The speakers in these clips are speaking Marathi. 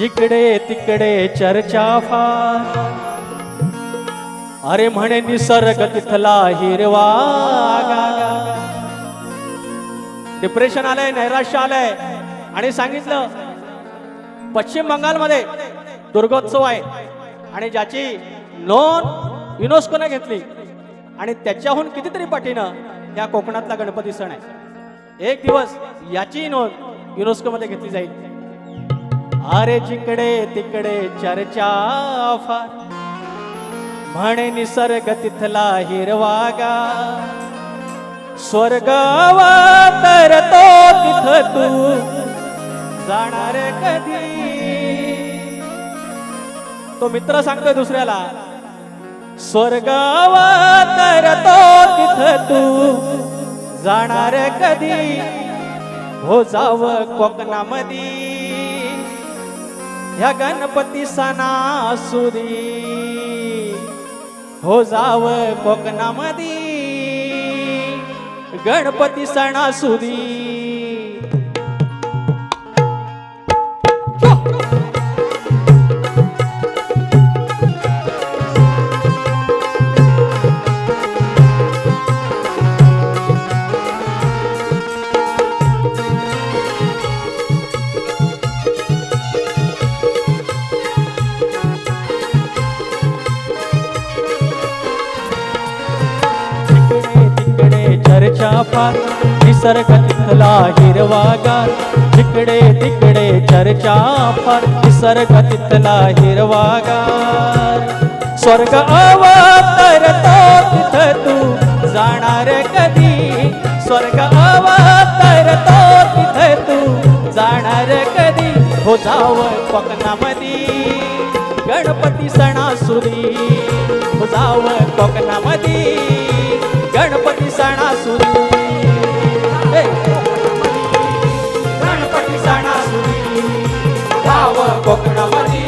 जिकडे तिकडे चर्चा फार. अरे म्हणे निसर्ग तिथला हिरवा डिप्रेशन आलंय नैराश्य आलंय. आणि सांगितलं पश्चिम बंगालमध्ये दुर्गोत्सव आहे. आणि ज्याची नोंद युनेस्कोने घेतली. आणि त्याच्याहून कितीतरी पटीनं या कोकणातला गणपती सण आहे. एक दिवस याची नोंद युनेस्कोमध्ये घेतली जाईल. अरे जिकडे तिकडे चर्चा फार. म्हणे निसर्ग तिथला हिरवागा स्वर्गावा तर तो तिथ तू जाणार कधी? तो मित्र सांगतोय दुसऱ्याला स्वर्गावा तर तो तिथ तू जाणार कधी? हो जाव कोकणामध्ये. ह्या गणपती सणासुदी हो जाव कोकणामध्ये. गणपती सणासुदी चर्चा फार निसर्ग तिथला हिरवागार जिकडे तिकडे चर्चा फार निसर्ग तिथला हिरवागार स्वर्ग अवतर तिथ तू जाणार कधी? स्वर्ग अवतर तिथ तू जाणार कधी? हो जाव कोकणामध्ये. गणपती सणासुरी हो जाव कोकणामध्ये. गणपती सणासुदी हे! गणपती सणासुरी गाव कोकणामध्ये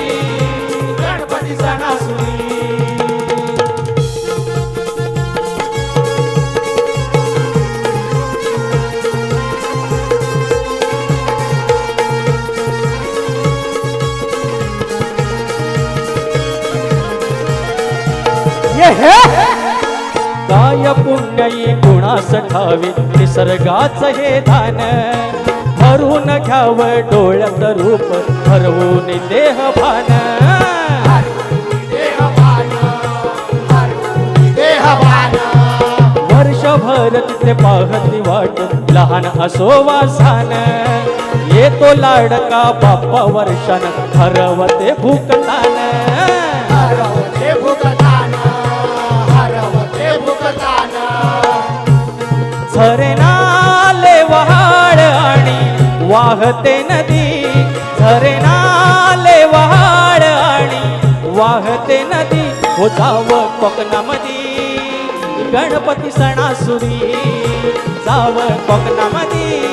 गणपती सणासुरी Yeah. पुण्यई गुणास ठावी. निसर्गाच हे दान. भरून घ्याव डोळ्यात रूप. हरवून देह भान. वर्षभर तिथे पाहती वाट लहान असो वासान. येतो लाडका बाप्पा वर्षान. हरवते भूकतान झरे नाले वहाड आणि वाहते नदी. झरे नाले वहाड आणि वाहते नदी. हो जाव कोकणामधी गणपती सणासुरी. जाव कोकणामधी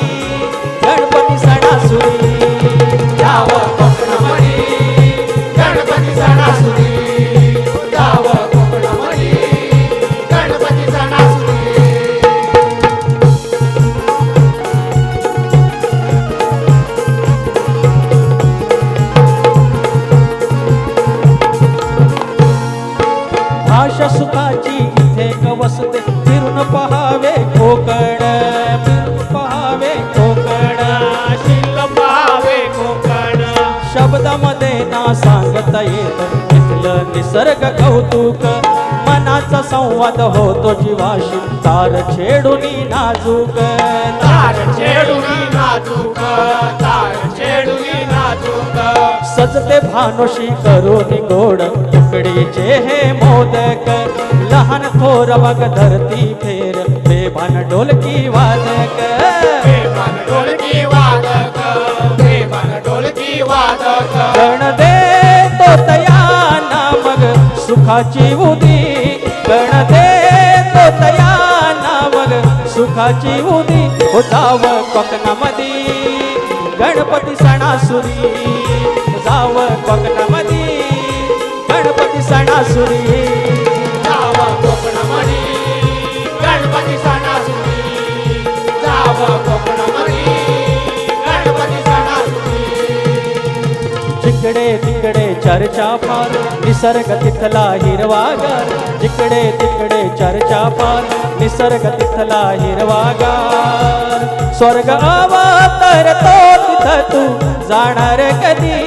निसर्ग कौतुक. मनाचा संवाद होतो जीवाशी. तार छेडूनी नाजूक. तार छेडुनी नाजूक. तार छेडुनी नाजूक. सजते भानुशी करून गोड. तुकडीचे हे मोदक. लहान थोर वग धरती फेर. बेभान डोलकी वादक. बेमन ढोलकी वादक. बेमन ढोलकी वादक. गण दे तो तयाना मग सुखाची उदी गण दे तो तयाना मग सुखाची उदी हो जाव कोकणामध्ये गणपती सणासुरी जाव कोकणामध्ये गणपती सणासुरी जाव कोकणमणी गणपती सणासुदी जाव कोकणमणी गणपती सणासुदी जिकडे निसर्ग तिथला हिरवागार जिकडे तिकडे चर्चा फार निसर्ग तिथला हिरवागार स्वर्ग अवतर तो तिथं तू जाणार कधी?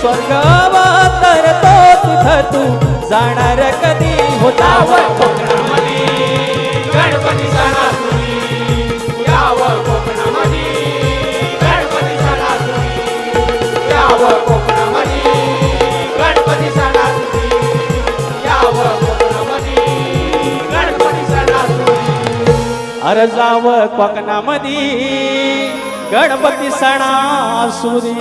स्वर्ग अवतर तो तिथं तू जाणार कधी? होता घर जाव कोकणामधी गणपती सणासुरी